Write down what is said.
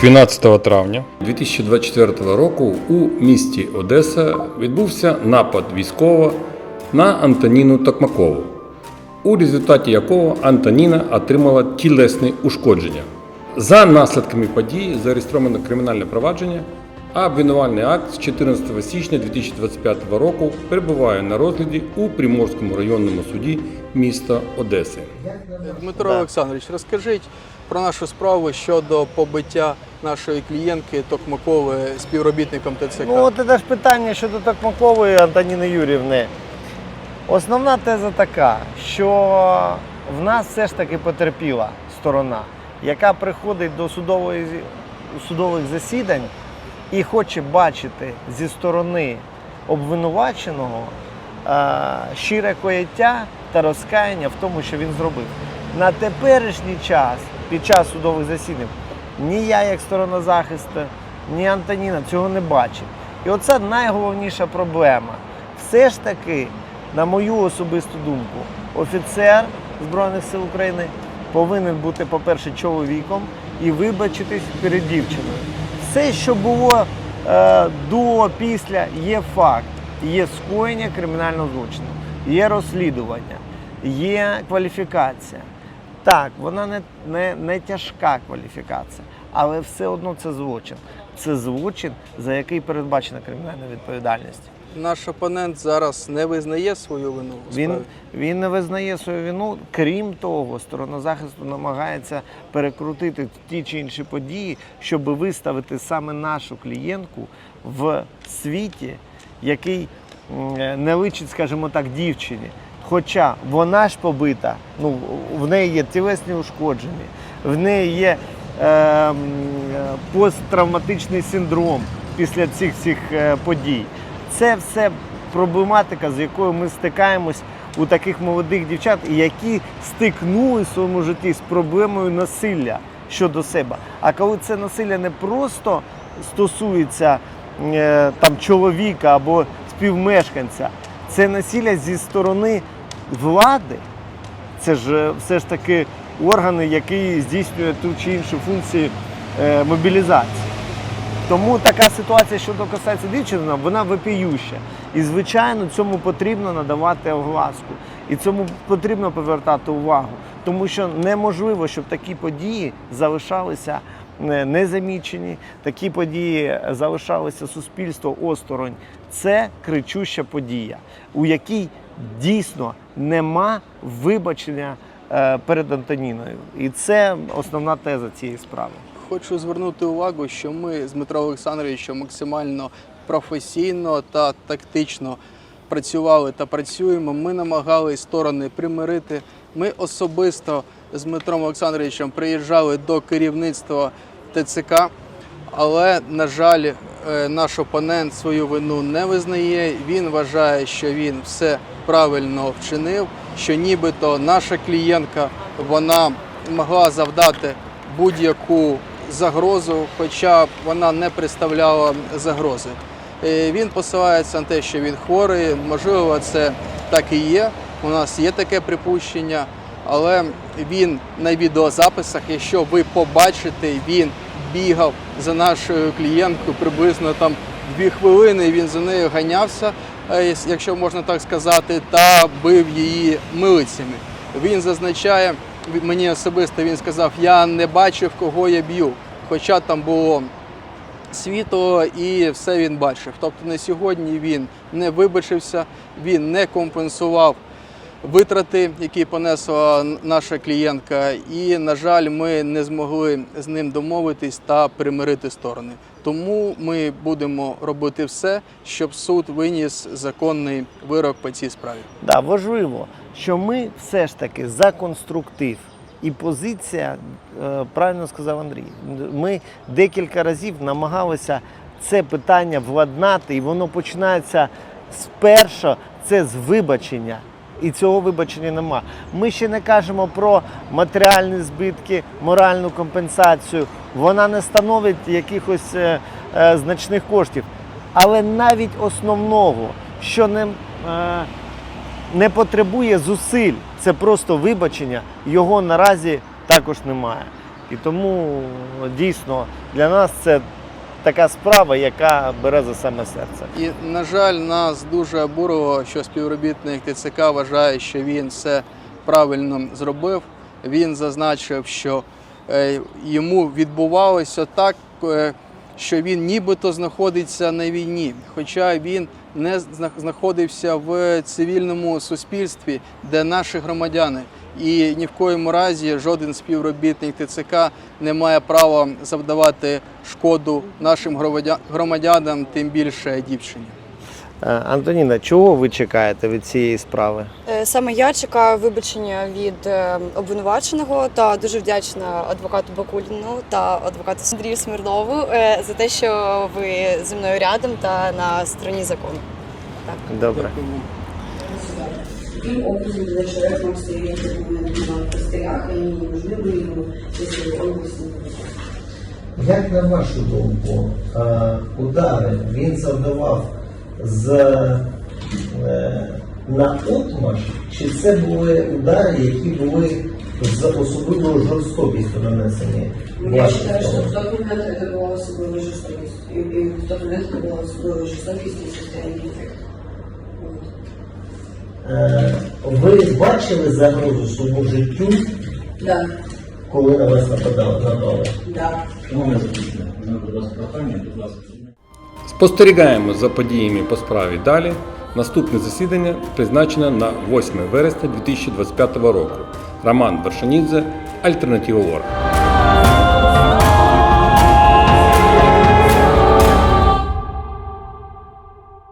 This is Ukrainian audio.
12 травня 2024 року у місті Одеса відбувся напад військового на Антоніну Токмакову, у результаті якого Антоніна отримала тілесні ушкодження. За наслідками події зареєстровано кримінальне провадження, а обвинувальний акт з 14 січня 2025 року перебуває на розгляді у Приморському районному суді міста Одеси. Дмитро Олександрович, розкажіть про нашу справу щодо побиття нашої клієнтки Токмакової співробітником ТЦК. Ну, от іде ж питання щодо Токмакової Антоніни Юрівни. Основна теза така, що в нас все ж таки потерпіла сторона, яка приходить до судової, судових засідань і хоче бачити зі сторони обвинуваченого е, щире кояття та розкаяння в тому, що він зробив. На теперішній час, під час судових засідань, ні я, як сторона захисту, ні Антоніна цього не бачить. І оце найголовніша проблема. Все ж таки, на мою особисту думку, офіцер Збройних сил України повинен бути, по-перше, чоловіком і вибачитись перед дівчиною. Все, що було е, до, після, є факт, є скоєння кримінального злочину, є розслідування, є кваліфікація. Так, вона не, не, не тяжка кваліфікація, але все одно це злочин. Це злочин, за який передбачена кримінальна відповідальність. Наш опонент зараз не визнає свою вину Він, він не визнає свою вину. Крім того, сторона захисту намагається перекрутити ті чи інші події, щоб виставити саме нашу клієнтку в світі, який не личить, скажімо так, дівчині. Хоча вона ж побита, ну в неї є тілесні ушкодження, в неї є е, е, посттравматичний синдром після цих всіх е, подій. Це все проблематика, з якою ми стикаємось у таких молодих дівчат, які стикнули в своєму житті з проблемою насилля щодо себе. А коли це насилля не просто стосується е, там чоловіка або співмешканця, це насилля зі сторони влади. Це ж е, все ж таки органи, які здійснюють ту чи іншу функцію е, мобілізації. Тому така ситуація, що касається дівчини, вона випіюща. І, звичайно, цьому потрібно надавати огласку. І цьому потрібно повертати увагу. Тому що неможливо, щоб такі події залишалися е, незамічені, такі події залишалися суспільство осторонь. Це кричуща подія, у якій дійсно нема вибачення е, перед Антоніною. І це основна теза цієї справи. Хочу звернути увагу, що ми з Дмитром Олександровичем максимально професійно та тактично працювали та працюємо. Ми намагались сторони примирити. Ми особисто з Дмитром Олександровичем приїжджали до керівництва ТЦК, але, на жаль, е, наш опонент свою вину не визнає. Він вважає, що він все правильно вчинив, що нібито наша клієнтка вона могла завдати будь-яку загрозу, хоча вона не представляла загрози. Е, Він посилається на те, що він хворий. Можливо, це так і є. У нас є таке припущення, але він на відеозаписах, якщо ви побачите, він бігав за нашою клієнткою приблизно там дві хвилини. Він за нею ганявся, якщо можна так сказати, та бив її милицями. Він зазначає мені особисто. Він сказав: я не бачив, кого я б'ю. Хоча там було світло і все він бачив. Тобто на сьогодні він не вибачився, він не компенсував витрати, які понесла наша клієнтка. І, на жаль, ми не змогли з ним домовитись та примирити сторони. Тому ми будемо робити все, щоб суд виніс законний вирок по цій справі. Да, важливо, що ми все ж таки за конструктив. І позиція, е, правильно сказав Андрій, ми декілька разів намагалися це питання владнати, і воно починається спершу, це з вибачення. І цього вибачення нема. Ми ще не кажемо про матеріальні збитки, моральну компенсацію. Вона не становить якихось е, е, значних коштів. Але навіть основного, що не, е, не потребує зусиль, це просто вибачення, його наразі також немає. І тому дійсно для нас це така справа, яка бере за саме серце. І, на жаль, нас дуже обурило, що співробітник ТЦК вважає, що він все правильно зробив. Він зазначив, що е, йому відбувалося так, е, що він нібито знаходиться на війні, хоча він не зна- знаходився в цивільному суспільстві, де наші громадяни. І ні в коєму разі жоден співробітник ТЦК не має права завдавати шкоду нашим громадянам, тим більше дівчині. Е, Антоніна, чого ви чекаєте від цієї справи? Е, Саме я чекаю вибачення від е, обвинуваченого та дуже вдячна адвокату Бакуліну та адвокату Андрію Смирнову за те, що ви зі мною рядом та на стороні закону. Добре. Каким образом этот человек мог стереть документы на костылях, и они не нужны были ему, если он бы с ним Як на вашу думку, е, удари він завдавав з е, на отмаш, чи це були удари, які були з особливою жорстокістю нанесені? Я вашим считаю, что тілом? в тот момент это была особая жестокость. И, и в тот момент это была особая жестокость и состояние эффекта. Е, Ви бачили загрозу своєму життю, Да, коли на вас нападали? напали? да. Спостерігаємо за подіями по справі далі. Наступне засідання призначено на 8 вересня 2025 року. Роман Вершанідзе, Альтернатива Ворг.